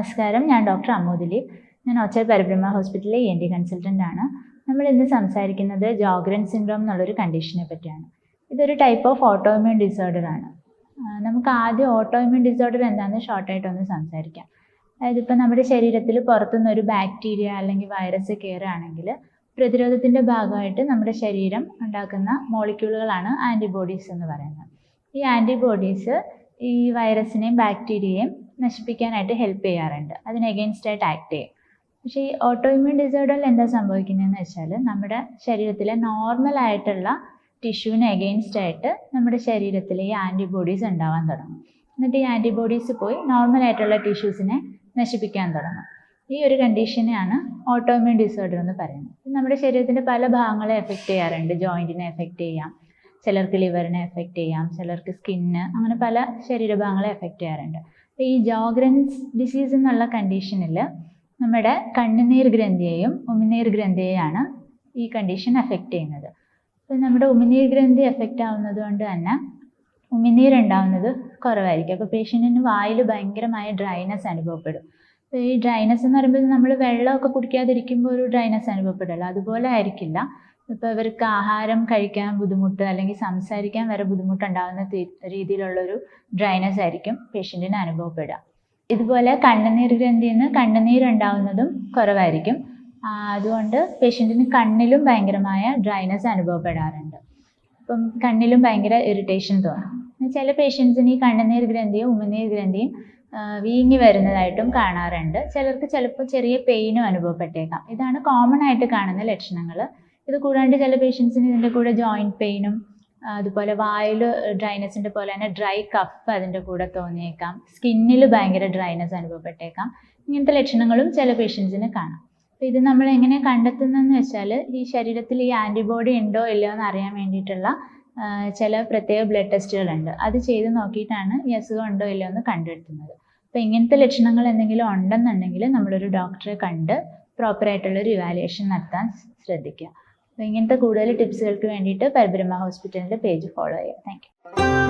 നമസ്കാരം. ഞാൻ ഡോക്ടർ അമ്മു ദിലീപ് ഞാൻ ഒച്ചൽ പരബ്രഹ്മ ഹോസ്പിറ്റലിലെ എൻ ഡി കൺസൾട്ടന്റ് ആണ്. നമ്മൾ ഇന്ന് സംസാരിക്കുന്നത് ജോഗ്രൻ സിൻഡ്രോം എന്നുള്ളൊരു കണ്ടീഷനെ പറ്റിയാണ്. ഇതൊരു ടൈപ്പ് ഓഫ് ഓട്ടോഇമ്യൂൺ ഡിസോർഡർ ആണ്. നമുക്ക് ആദ്യം ഓട്ടോഇമ്യൂൺ ഡിസോർഡർ എന്താണെന്ന് ഷോർട്ടായിട്ടൊന്ന് സംസാരിക്കാം. അതായത് ഇപ്പോൾ നമ്മുടെ ശരീരത്തിൽ പുറത്തുനിന്ന് ഒരു ബാക്ടീരിയ അല്ലെങ്കിൽ വൈറസ് കയറുകയാണെങ്കിൽ പ്രതിരോധത്തിന്റെ ഭാഗമായിട്ട് നമ്മുടെ ശരീരം ഉണ്ടാക്കുന്ന മോളിക്യൂളുകളാണ് ആന്റിബോഡീസ് എന്ന് പറയുന്നത്. ഈ ആന്റിബോഡീസ് ഈ വൈറസിനെയും ബാക്ടീരിയയും നശിപ്പിക്കാനായിട്ട് ഹെൽപ്പ് ചെയ്യാറുണ്ട്. അതിന് എഗെയിൻസ്റ്റ് ആയിട്ട് ആക്ട് ചെയ്യും. പക്ഷേ ഈ ഓട്ടോഇമ്യൂൺ ഡിസോർഡറിൽ എന്താ സംഭവിക്കുന്നതെന്ന് വെച്ചാൽ നമ്മുടെ ശരീരത്തിലെ നോർമൽ ആയിട്ടുള്ള ടിഷ്യൂവിന് എഗെയിൻസ്റ്റ് ആയിട്ട് നമ്മുടെ ശരീരത്തിൽ ഈ ആന്റിബോഡീസ് ഉണ്ടാവാൻ തുടങ്ങും. എന്നിട്ട് ഈ ആന്റിബോഡീസ് പോയി നോർമൽ ആയിട്ടുള്ള ടിഷ്യൂസിനെ നശിപ്പിക്കാൻ തുടങ്ങും. ഈ ഒരു കണ്ടീഷനെയാണ് ഓട്ടോഇമ്യൂൺ ഡിസോർഡർ എന്ന് പറയുന്നത്. നമ്മുടെ ശരീരത്തിന്റെ പല ഭാഗങ്ങളെ എഫക്റ്റ് ചെയ്യാറുണ്ട്. ജോയിന്റിനെ എഫക്റ്റ് ചെയ്യാം. ചിലർക്ക് ലിവറിനെ എഫക്റ്റ് ചെയ്യാം. ചിലർക്ക് സ്കിന്ന് അങ്ങനെ പല ശരീരഭാഗങ്ങളെ എഫക്റ്റ് ചെയ്യാറുണ്ട്. അപ്പോൾ ഈ ജോഗ്രൻസ് ഡിസീസ് എന്നുള്ള കണ്ടീഷനിൽ നമ്മുടെ കണ്ണുനീർ ഗ്രന്ഥിയെയും ഉമിനീർ ഗ്രന്ഥിയെയാണ് ഈ കണ്ടീഷൻ എഫക്റ്റ് ചെയ്യുന്നത്. അപ്പോൾ നമ്മുടെ ഉമിനീർ ഗ്രന്ഥി എഫക്റ്റ് ആവുന്നത് കൊണ്ട് തന്നെ ഉമിനീർ ഉണ്ടാവുന്നത് കുറവായിരിക്കും. അപ്പോൾ പേഷ്യന്റിന് വായിൽ ഭയങ്കരമായ ഡ്രൈനെസ് അനുഭവപ്പെടും. ഈ ഡ്രൈനസ് എന്ന് പറയുമ്പോൾ നമ്മൾ വെള്ളമൊക്കെ കുടിക്കാതിരിക്കുമ്പോൾ ഒരു ഡ്രൈനസ് അനുഭവപ്പെടില്ല അതുപോലെ ആയിരിക്കില്ല. ഇപ്പോൾ ഇവർക്ക് ആഹാരം കഴിക്കാൻ ബുദ്ധിമുട്ട് അല്ലെങ്കിൽ സംസാരിക്കാൻ വരെ ബുദ്ധിമുട്ടുണ്ടാകുന്ന രീതിയിലുള്ള ഒരു ഡ്രൈനസ് ആയിരിക്കും പേഷ്യന്റിന് അനുഭവപ്പെടുക. ഇതുപോലെ കണ്ണുനീർ ഗ്രന്ഥിയിൽ നിന്ന് കണ്ണുനീർ ഉണ്ടാവുന്നതും കുറവായിരിക്കും അതുകൊണ്ട് പേഷ്യന്റിന് കണ്ണിലും ഭയങ്കരമായ ഡ്രൈനസ് അനുഭവപ്പെടാറുണ്ട്. ഇപ്പം കണ്ണിലും ഭയങ്കര ഇറിറ്റേഷൻ തോന്നും. ചില പേഷ്യൻസിന് ഈ കണ്ണുനീർ ഗ്രന്ഥിയും ഉമിനീർ ഗ്രന്ഥിയും വീങ്ങി വരുന്നതായിട്ടും കാണാറുണ്ട്. ചിലർക്ക് ചിലപ്പോൾ ചെറിയ പെയിനും അനുഭവപ്പെട്ടേക്കാം. ഇതാണ് കോമൺ ആയിട്ട് കാണുന്ന ലക്ഷണങ്ങൾ ഇത് കൂടാണ്ട് ചില പേഷ്യൻസിന് ഇതിന്റെ കൂടെ ജോയിന്റ് പെയിനും അതുപോലെ വായിൽ ഡ്രൈനസിന്റെ പോലെ തന്നെ ഡ്രൈ കഫ് അതിന്റെ കൂടെ തോന്നിയേക്കാം. സ്കിന്നിൽ ഭയങ്കര ഡ്രൈനസ് അനുഭവപ്പെട്ടേക്കാം. ഇങ്ങനത്തെ ലക്ഷണങ്ങളും ചില പേഷ്യൻസിന് കാണാം. അപ്പോൾ ഇത് നമ്മൾ എങ്ങനെ കണ്ടെത്തുന്നതെന്ന് വെച്ചാൽ ഈ ശരീരത്തിൽ ഈ ആന്റിബോഡി ഉണ്ടോ ഇല്ലയോ എന്ന് അറിയാൻ വേണ്ടിയിട്ടുള്ള ചില പ്രത്യേക ബ്ലഡ് ടെസ്റ്റുകൾ ഉണ്ട് അത് ചെയ്ത് നോക്കിയിട്ടാണ് ഈ അസുഖം ഉണ്ടോ ഇല്ലയോ എന്ന് കണ്ടെത്തുന്നത്. അപ്പോൾ ഇങ്ങനത്തെ ലക്ഷണങ്ങൾ എന്തെങ്കിലും ഉണ്ടെന്നുണ്ടെങ്കിൽ നമ്മളൊരു ഡോക്ടറെ കണ്ട് പ്രോപ്പറായിട്ടുള്ളൊരു ഇവാലുവേഷൻ നടത്താൻ ശ്രദ്ധിക്കുക. അപ്പോൾ ഇങ്ങനത്തെ കൂടുതൽ ടിപ്സുകൾക്ക് വേണ്ടിയിട്ട് പരബ്രഹ്മ ഹോസ്പിറ്റലിന്റെ പേജ് ഫോളോ ചെയ്യുക. താങ്ക്